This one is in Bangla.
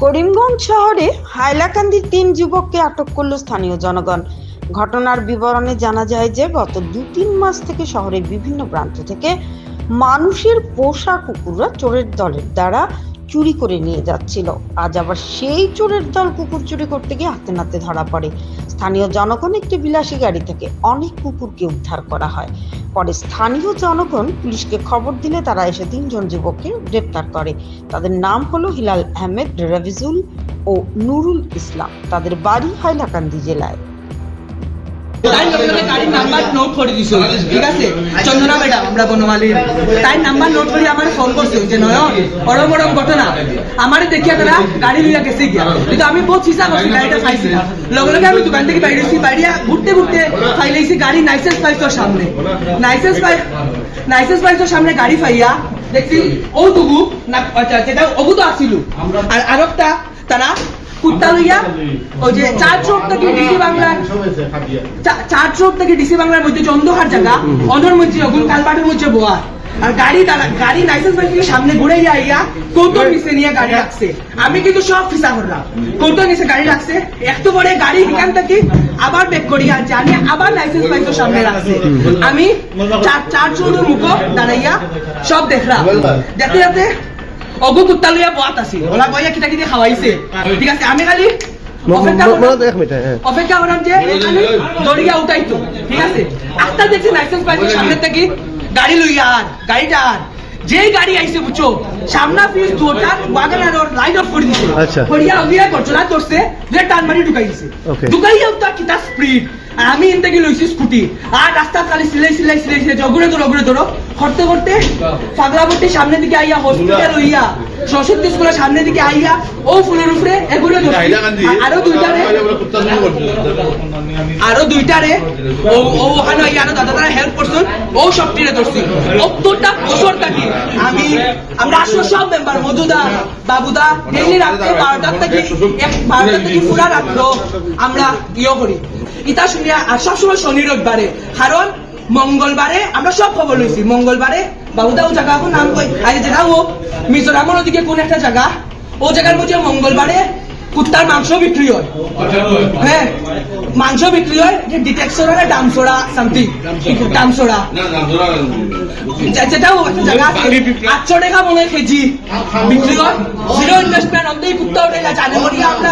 করিমগঞ্জ শহরে হাইলাকান্দির তিন যুবককে আটক করল স্থানীয় জনগণ। ঘটনার বিবরণে জানা যায় যে, গত দু তিন মাস থেকে শহরের বিভিন্ন প্রান্ত থেকে মানুষের পোষা কুকুররা চোরের দলের দ্বারা চুরি করে নিয়ে যাচ্ছিল। আজ আবার সেই চোরের দল কুকুর চুরি করতে গিয়ে হাতে নাতে ধরা পড়ে। স্থানীয় জনগণ একটি বিলাসী গাড়ি থেকে অনেক কুকুরকে উদ্ধার করা হয়। পরে স্থানীয় জনগণ পুলিশকে খবর দিলে তারা এসে তিনজন যুবককে গ্রেপ্তার করে। তাদের নাম হলো হিলাল আহমেদ রবিজুল ও নুরুল ইসলাম। তাদের বাড়ি হাইলাকান্দি জেলায়। লগে লগে আমি দোকান থেকে বাইরেছি বাইরিয়া ঘুরতে ঘুরতে ফাইলাইছি, গাড়ি নাইসেন্স পাইছো সামনে। নাইসেন্স পাই গাড়ি পাইয়া দেখছি, ও দুগু, না আচ্ছা যেটা, ওগু তো আসিল। আর আরেকটা, তারা কুত্তা লইয়া ওই যে চার চোখ থেকে ডিসি বাংলার চার চোখ থেকে ডিসি বাংলার মধ্যে চন্দ্রহার জায়গা অনর মধ্যে অগুন কালপাটের মধ্যে বোয়া। আর গাড়ি দাঁড়া গাড়ি লাইসেন্স বাইক থেকে সামনে ঘুরে আইয়া কৌতর নিচে নিয়ে গাড়ি রাখছে। আমি কিন্তু সব ফিসা করলাম কৌতর নিচে গাড়ি রাখছে। একটু পরে গাড়ি এখান থেকে আবার বেক করিয়া জানি আবার লাইসেন্স বাইক সামনে রাখছে। আমি চার চার চৌধুর মুখ দাঁড়াইয়া সব দেখলাম। দেখতে দেখতে অগু কুত্তা লইয়া বয়াত আছিল ওলা বইয়া কিটা কিটা খাওয়াইছে ঠিক আছে আমি খালি অপেক্ষা করলাম। হ্যাঁ। অপেক্ষা করলাম যে দড়িয়া উঠাইতো ঠিক আছে? আস্তা দেখছি লাইসেন্স পাইছি সামনের থেকে গাড়ি লইয়া আর গাড়িটা আর যেই গাড়ি আইছে বুঝছ সামনা ফিস দুটা ওয়াগন আর লাইট অফ করে দিছে। আচ্ছা। করিয়া ওগিয়া করছলা ধরছে যে টান মারি ঢুকাই দিছে. ঢুকাইয়া উঠা কিটা স্পিড আর আমি ইন থেকে লইছি স্কুটি। আর রাস্তা খালি সিলাই সিলাই সিলাই সিলাই জগুরে ধরো অগুরে ধরো। করতে করতে পাগলাবতী সামনের দিকে আইয়া হসপিটাল হইয়া সরস্বতী স্কুলের সামনের দিকে আইয়া ও ফুলের উপরে এগুলো আর- দুইটারে আরও দুইটারে ও ওখানে ওই আরও দাদা তারা হেল্প করছেন ও সব টিরে ধরছি। অত্যটা বছর থাকি আর মঙ্গলবারে আমরা সব খবর লইছি। মঙ্গলবারে বাবুদা, ও জায়গা এখন নাম কই? আজ জায়গা ও মিজোরামের ওদিকে কোন একটা জায়গা? ও জায়গার মধ্যে মঙ্গলবারে কুত্তার মাংস বিক্রি হয়। হ্যাঁ মাংস বিক্রি হয় যে ডিটেকশন না ডামসোড়া সামথিং ডামসোড়া যে- যেটাও একটা জায়গা আছে। আটশো টাকা মনে হয় কেজি। বিক্রি হয়। জিরো ইনভেস্টমেন্ট অন্তই কুত্তা জানে মরিয়া আমরা